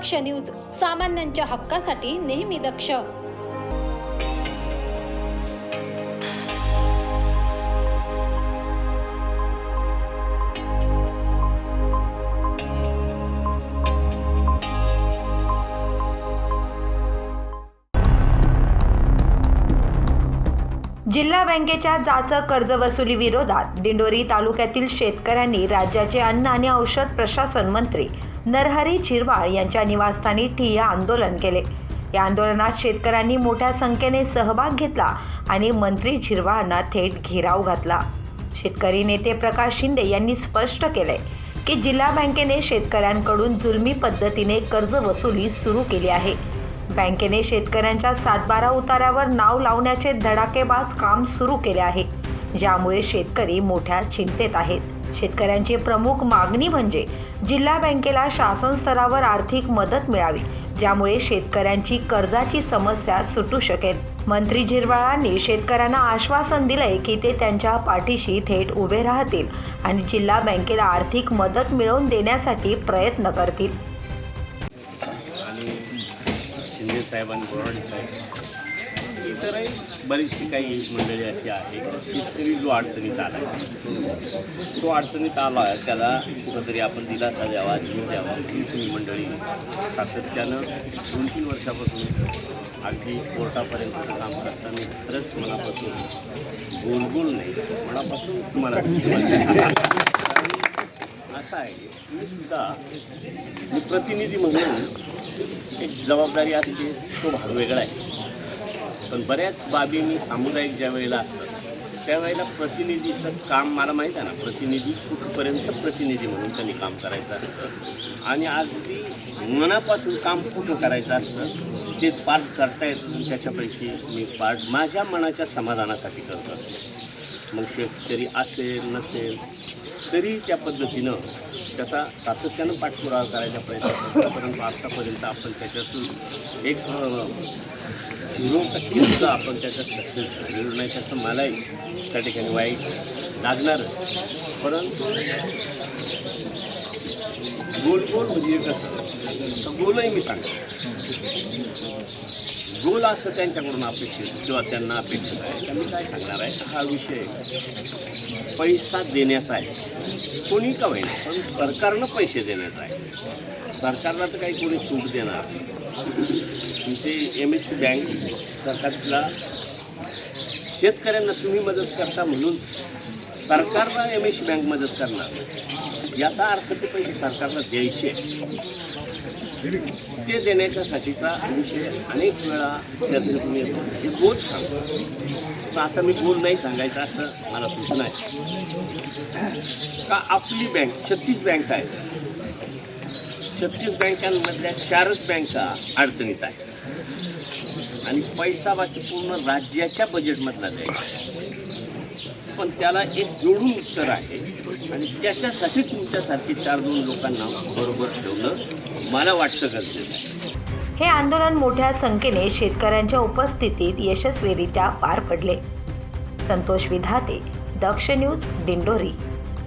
दक्ष news सामान्यांच्या हक्कासाठी नेहमी दक्ष. जिल्हा बँकेच्या जाचक कर्जवसुली विरोधात दिंडोरी तालुक्यातील शेतकऱ्यांनी राज्याचे अन्न आणि औषध प्रशासन मंत्री नरहरी झिरवाळ यांच्या निवासस्थानी ठिय्या आंदोलन केले. या आंदोलनात शेतकऱ्यांनी मोठ्या संख्येने सहभाग घेतला आणि मंत्री झिरवाळांना थेट घेराव घातला. शेतकरी नेते प्रकाश शिंदे यांनी स्पष्ट केले की जिल्हा बँकेने शेतकऱ्यांकडून जुलमी पद्धतीने कर्ज वसुली सुरू केली आहे. बँकेने शेतकऱ्यांच्या सातबारा उताऱ्यावर नाव लावण्याचे धडाकेबाज काम सुरू केले आहे. ज्यामुळे शेतकरी मोठ्या चिंतेत आहेत. शेतकऱ्यांची प्रमुख मागणी म्हणजे जिल्हा बँकेला शासन स्तरावर आर्थिक मदत मिळावी ज्यामुळे शेतकऱ्यांची कर्जाची समस्या सुटू शकेल. मंत्री झिरवाळांनी शेतकऱ्यांना आश्वासन दिलंय की ते त्यांच्या पाठीशी थेट उभे राहतील आणि जिल्हा बँकेला आर्थिक मदत मिळवून देण्यासाठी प्रयत्न करतील. आणि शिंदे साहेब आणि बोराडे साहेब. इतरही बरीचशी काही मंडळी अशी आहे. शेतकरी जो अडचणीत आला तो अडचणीत आला आहे. त्याला कुठंतरी आपण दिलासा द्यावा जीव द्यावा. ही तुम्ही मंडळी सातत्यानं दोन तीन वर्षापासून अगदी कोर्टापर्यंतचं काम करताना खरंच मनापासून गोलगोल नाही मनापासून तुम्हाला असं आहे. मी सुद्धा मी प्रतिनिधी म्हणून एक जबाबदारी असते तो भाग वेगळा आहे. पण बऱ्याच बाबी मी सामुदायिक ज्या वेळेला असतात त्यावेळेला प्रतिनिधीचं काम मला माहीत आहे ना प्रतिनिधी कुठपर्यंत प्रतिनिधी म्हणून त्यांनी काम करायचं असतं. आणि अगदी मनापासून काम कुठं करायचं असतं ते पार्ट करता येत त्याच्यापैकी मी पार्ट माझ्या मनाच्या समाधानासाठी करत असतो. मग शेतकरी असेल नसेल तरी त्या पद्धतीनं त्याचा सातत्यानं पाठपुरावा करायचा प्रयत्न करतो. परंतु आत्तापर्यंत आपण त्याच्यातून एक झिरो टक्केसुद्धा आपण त्याच्यात सक्सेस झालेलो नाही. त्याचं मलाही त्या ठिकाणी वाईट लागणारच. परंतु गोल गोल म्हणजे कसं तर गोलही मी सांगतो. गोल असं त्यांच्याकडून अपेक्षित किंवा त्यांना अपेक्षित आहे. तर मी काय सांगणार आहे हा विषय पैसा देण्याचा आहे. कोणी का होईना पण सरकारनं पैसे देण्याचा आहे. सरकारला तर काही कोणी सूट देणार तुमची एम एस सी बँक सरकारला शेतकऱ्यांना तुम्ही मदत करता म्हणून सरकारला एम एस सी बँक मदत करणार याचा अर्थ ते पैसे सरकारला द्यायचे. ते देण्याच्यासाठीचा विषय अनेक वेळा चर्चेतून येतो. हे गोल सांगतो. पण आता मी गोल नाही सांगायचं असं मला सूचना आहे. का आपली बँक छत्तीस बँक आहेत. छत्तीस बँकांमधल्या चारच बँका अडचणीत आहेत. आणि पैसा बाकी पूर्ण राज्याच्या बजेटमधला द्यायचा पण त्याला एक जोडून उत्तर आहे. आणि त्याच्यासाठी तुमच्यासारखे चार दोन लोकांना बरोबर ठेवणं मला वाटतं गरजेचं आहे. हे आंदोलन मोठ्या संख्येने शेतकऱ्यांच्या उपस्थितीत यशस्वीरित्या पार पडले. संतोष विधाते दक्ष न्यूज दिंडोरी.